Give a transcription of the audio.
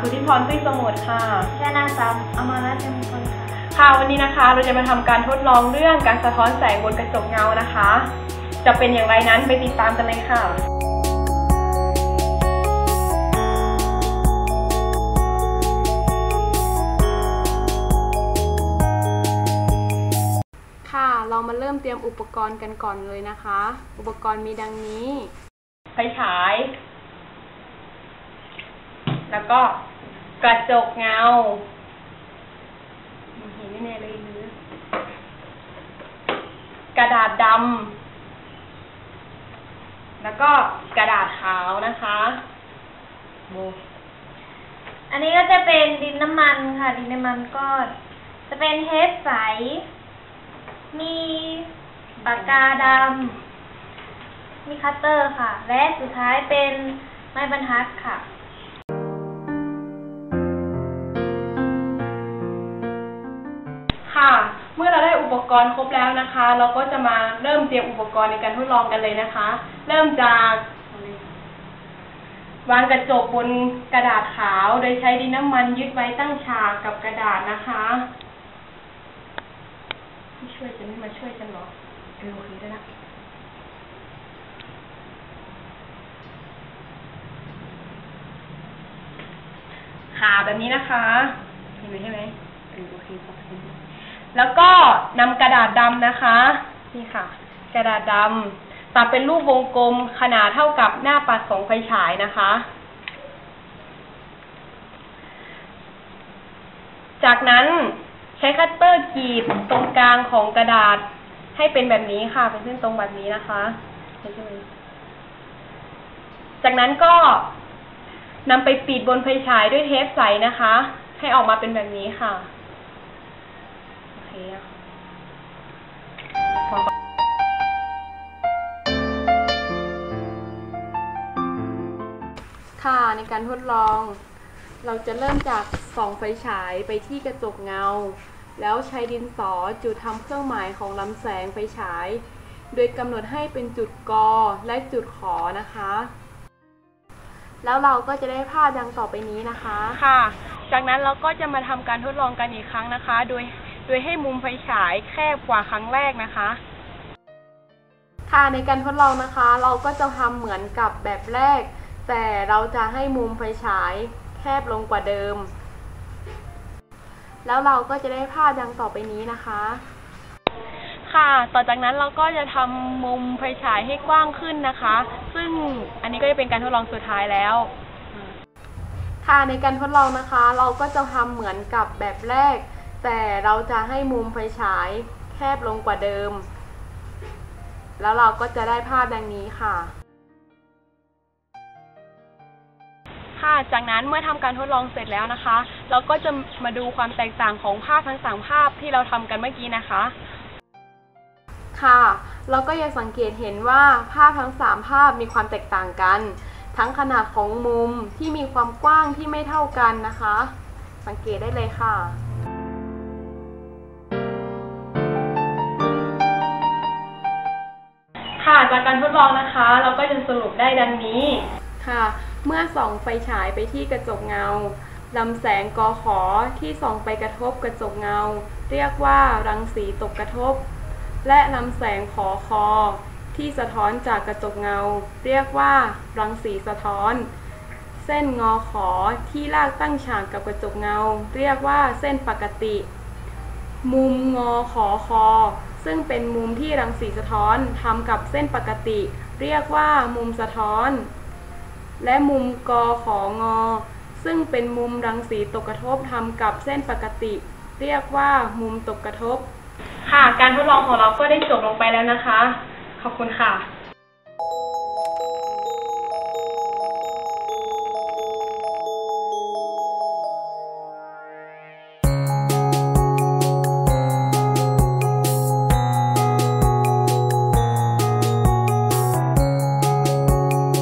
สุทธิพรตุ้ยสมุทรค่ะและนางสาวอมรรัตน์เป็นคนค่ะค่ะวันนี้นะคะเราจะมาทำการทดลองเรื่องการสะท้อนแสงบนกระจกเงานะคะ จะเป็นอย่างไรนั้นไปติดตามกันเลยค่ะค่ะเรามาเริ่มเตรียมอุปกรณ์กันก่อนเลยนะคะ อุปกรณ์มีดังนี้ไฟฉาย แล้วก็กระจกเงาเห็นแน่เลยหรือกระดาษดำแล้วก็กระดาษขาวนะคะโมอันนี้ก็จะเป็นดินน้ำมันค่ะ ดินน้ำมันก็จะเป็นเทปใส มีปากกาดำมีคัตเตอร์ค่ะ และสุดท้ายเป็นไม้บรรทัดค่ะ ปกรณ์ครบแล้วนะคะ เราก็จะมาเริ่มเตรียมอุปกรณ์ในการทดลองกันเลยนะคะ เริ่มจากวางกระจกบนกระดาษขาว โดยใช้ดินน้ำมันยึดไว้ตั้งฉากกับกระดาษนะคะไม่ช่วยจะไม่มาช่วยกันหรอเออโอเคได้ละขาแบบนี้นะคะ เห็นไหมใช่ไหมเออโอเคปกติ แล้วก็นำกระดาษดำนะคะ นี่ค่ะ กระดาษดำตัดเป็นรูปวงกลมขนาดเท่ากับหน้าปัดของไฟฉายนะคะ จากนั้นใช้คัตเตอร์กรีดตรงกลางของกระดาษให้เป็นแบบนี้ค่ะ เป็นเส้นตรงแบบนี้นะคะเห็นใช่ไหมจากนั้นก็นำไปปิดบนไฟฉายด้วยเทปใสนะคะ ให้ออกมาเป็นแบบนี้ค่ะโอ เคอะพอก่อนค่ะในการทดลอง เราจะเริ่มจากส่องไฟฉายไปที่กระจกเงา แล้วใช้ดินสอจุดทำเครื่องหมายของลำแสงไฟฉาย โดยกำหนดให้เป็นจุดกอและจุดขอนะคะ แล้วเราก็จะได้ภาพดังต่อไปนี้นะคะ ค่ะ จากนั้นเราก็จะมาทำการทดลองกันอีกครั้งนะคะ โดย โดยให้มุมไฟฉายแคบกว่าครั้งแรกนะคะ ค่ะในการทดลองนะคะ เราก็จะทำเหมือนกับแบบแรก แต่เราจะให้มุมไฟฉายแคบลงกว่าเดิม แล้วเราก็จะได้ภาพดังต่อไปนี้นะคะ ค่ะ ต่อจากนั้นเราก็จะทำมุมไฟฉายให้กว้างขึ้นนะคะ ซึ่งอันนี้ก็จะเป็นการทดลองสุดท้ายแล้วค่ะในการทดลองนะคะ เราก็จะทำเหมือนกับแบบแรก แต่เราจะให้มุมไฟฉายแคบลงกว่าเดิม แล้วเราก็จะได้ภาพดังนี้ค่ะ ค่ะจากนั้นเมื่อทำการทดลองเสร็จแล้วนะคะ เราก็จะมาดูความแตกต่างของภาพทั้งสามภาพที่เราทำกันเมื่อกี้นะคะ ค่ะ เราก็ยังสังเกตเห็นว่าภาพทั้ง3ภาพมีความแตกต่างกัน ทั้งขนาดของมุมที่มีความกว้างที่ไม่เท่ากันนะคะ สังเกตได้เลยค่ะ จากการทดลองนะคะ เราก็จะสรุปได้ดังนี้ ค่ะ เมื่อส่องไฟฉายไปที่กระจกเงาลำแสงกอขอที่ส่องไปกระทบกระจกเงา เรียกว่ารังสีตกกระทบ และลำแสงขอคอที่สะท้อนจากกระจกเงา เรียกว่ารังสีสะท้อน เส้นงอขอที่ลากตั้งฉากกับกระจกเงา เรียกว่าเส้นปกติ มุมงอขอคอ ซึ่งเป็นมุมที่รังสีสะท้อนทำกับเส้นปกติ เรียกว่ามุมสะท้อน และมุมกอของอ ซึ่งเป็นมุมรังสีตกกระทบทำกับเส้นปกติ เรียกว่ามุมตกกระทบ ค่ะ การทดลองของเราก็ได้จบลงไปแล้วนะคะ ขอบคุณค่ะ